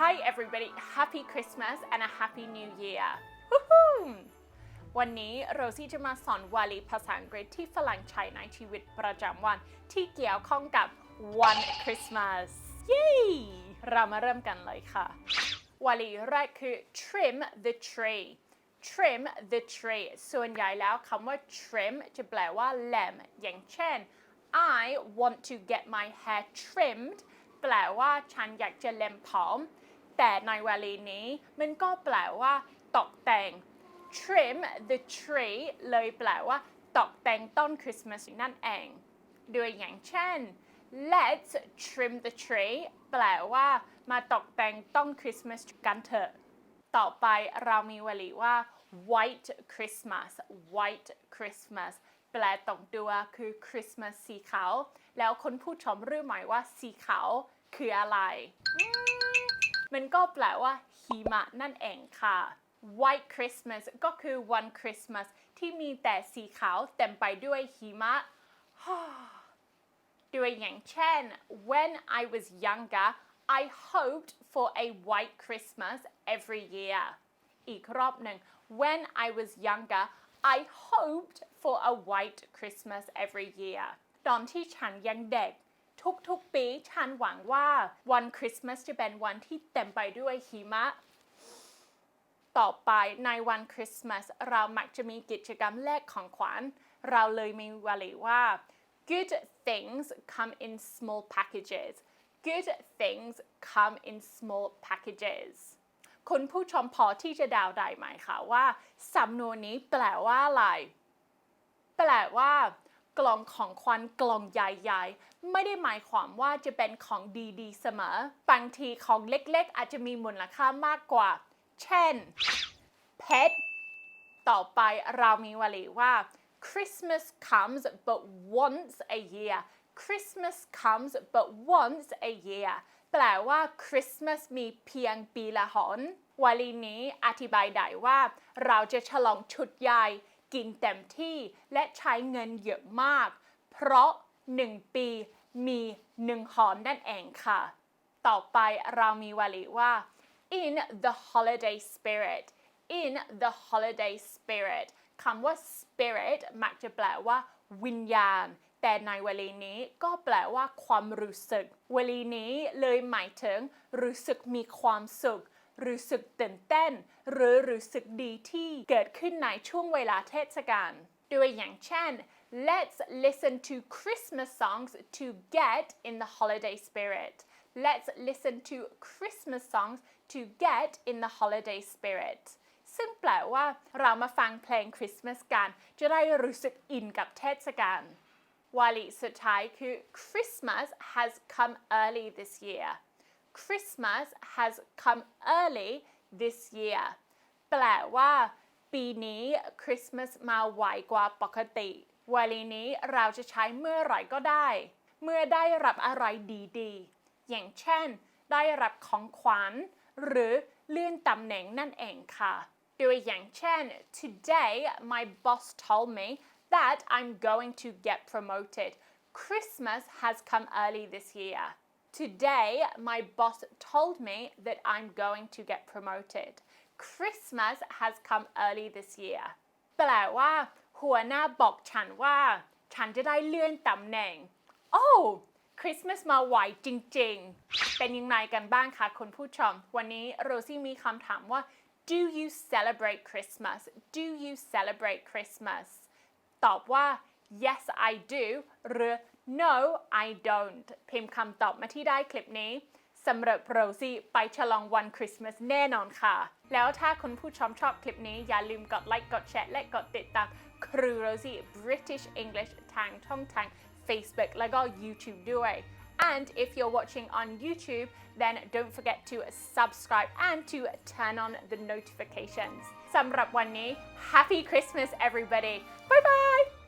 Hi everybody Happy Christmas and a Happy New Year Woohoo วันนี้โรซี่จะมาสอนวลีภาษาอังกฤษที่ฝรั่งใช้ในชีวิตประจำวัน ที่เกี่ยวข้องกับวันคริสต์มาสเย้เรามาเริ่มกันเลยค่ะ วลีแรกคือ trim the tree trim the tree ส่วนใหญ่แล้วคำว่า trim จะแปลว่าแหลม อย่างเช่น I want to get my hair trimmed แปลว่าฉันอยากจะเล็มผม แต่ในวลีนี้ มันก็แปลว่าตกแต่ง trim the tree เลยแปลว่าตกแต่งต้นคริสต์มาสนั่นเองโดยอย่างเช่น let's trim the tree แปลว่ามาตกแต่งต้นคริสต์มาสกันเถอะ ต่อไปเรามีวลีว่า white Christmas white Christmas แปลตรงตัวคือคริสต์มาสสีขาว แล้วคนผู้ชมรู้ไหมว่าสีขาวคืออะไร มันก็แปลว่าหิมะนั่นเองค่ะ white Christmas ก็คือวันคริสต์มาสที่มีแต่สีขาวเต็มไปด้วยหิมะด้วยอย่างเช่น when I was younger I hoped for a white Christmas every year อีกรอบหนึ่ง when I was younger I hoped for a white Christmas every year ตอนที่ฉันยังเด็ก ทุกๆ ปีฉันหวังว่าวันคริสต์มาสจะเป็นวันที่เต็มไปด้วยหิมะ ต่อไปในวันคริสต์มาสเรามักจะมีกิจกรรมแลกของขวัญ เราเลยมีวลีว่า good things come in small packages good things come in small packages คุณผู้ชมพอที่จะดาวได้ไหมคะว่าสำนวนนี้แปลว่าอะไร แปลว่า กล่องของขวัญกล่องใหญ่ๆ ไม่ได้หมายความว่าจะเป็นของดีๆ เสมอ บางทีของเล็กๆ อาจจะมีมูลค่ามากกว่า เช่น pet ต่อไปเรามีวลีว่า Christmas comes but once a year Christmas comes but once a year แปลว่า Christmas มีเพียงปีละหนวลีนี้อธิบายได้ว่า เราจะฉลองชุดใหญ่ กินเต็มที่และใช้เงินเยอะมาก เพราะ 1 ปีมี1หอนนั่นเองค่ะ ต่อไปเรามีวลีว่า in the holiday spirit in the holiday spirit คำว่า spirit มักจะแปลว่า วิญญาณ แต่ในวลีนี้ก็แปลว่าความรู้สึก วลีนี้เลยหมายถึง รู้สึกมีความสุข รู้สึกตื่นเต้น หรือรู้สึกดีที่เกิดขึ้นในช่วงเวลาเทศกาลด้วยอย่างเช่น let's listen to Christmas songs to get in the holiday spirit let's listen to Christmas songs to get in the holiday spirit ซึ่งแปลว่าเรามาฟังเพลงคริสต์มาสกัน จะได้รู้สึกอินกับเทศกาลวลีสุดท้ายคือ Christmas has come early this year Christmas has come early this year แปลว่า ปีนี้คริสต์มาสมาไวกว่าปกติวลีนี้เราจะใช้เมื่อไหร่ก็ได้ เมื่อได้รับอะไรดีๆ อย่างเช่น ได้รับของขวัญ หรือเลื่อนตำแหน่งนั่นเองค่ะด้วยอย่างเช่น today my boss told me that I'm going to get promoted Christmas has come early this year Today my boss told me that I'm going to get promoted Christmas has come early this year แปลว่า หัวหน้าบอกฉันว่า ฉันจะได้เลื่อนตำแหน่ง โอ้คริสต์มาสมาไวจริงๆ เป็นยังไงกันบ้างคะคุณผู้ชม วันนี้โรซี่มีคำถามว่า Do you celebrate Christmas Do you celebrate Christmas ตอบว่า yes I do หรือ no I don't พิมพ์คำตอบมาที่ได้คลิปนี้สำหรับโรซี่ไปฉลองวันคริสต์มาสแน่นอนค่ะ แล้วถ้าคุณผู้ชมชอบคลิปนี้ อย่าลืมกดไลค์กดแชร์และกดติดตามครูโรซี่ British English ทางช่องทาง Facebook และก็ YouTube ด้วย And if you're watching on YouTube, then don't forget to subscribe and to turn on the notifications. สำหรับวันนี้ Happy Christmas everybody. Bye bye.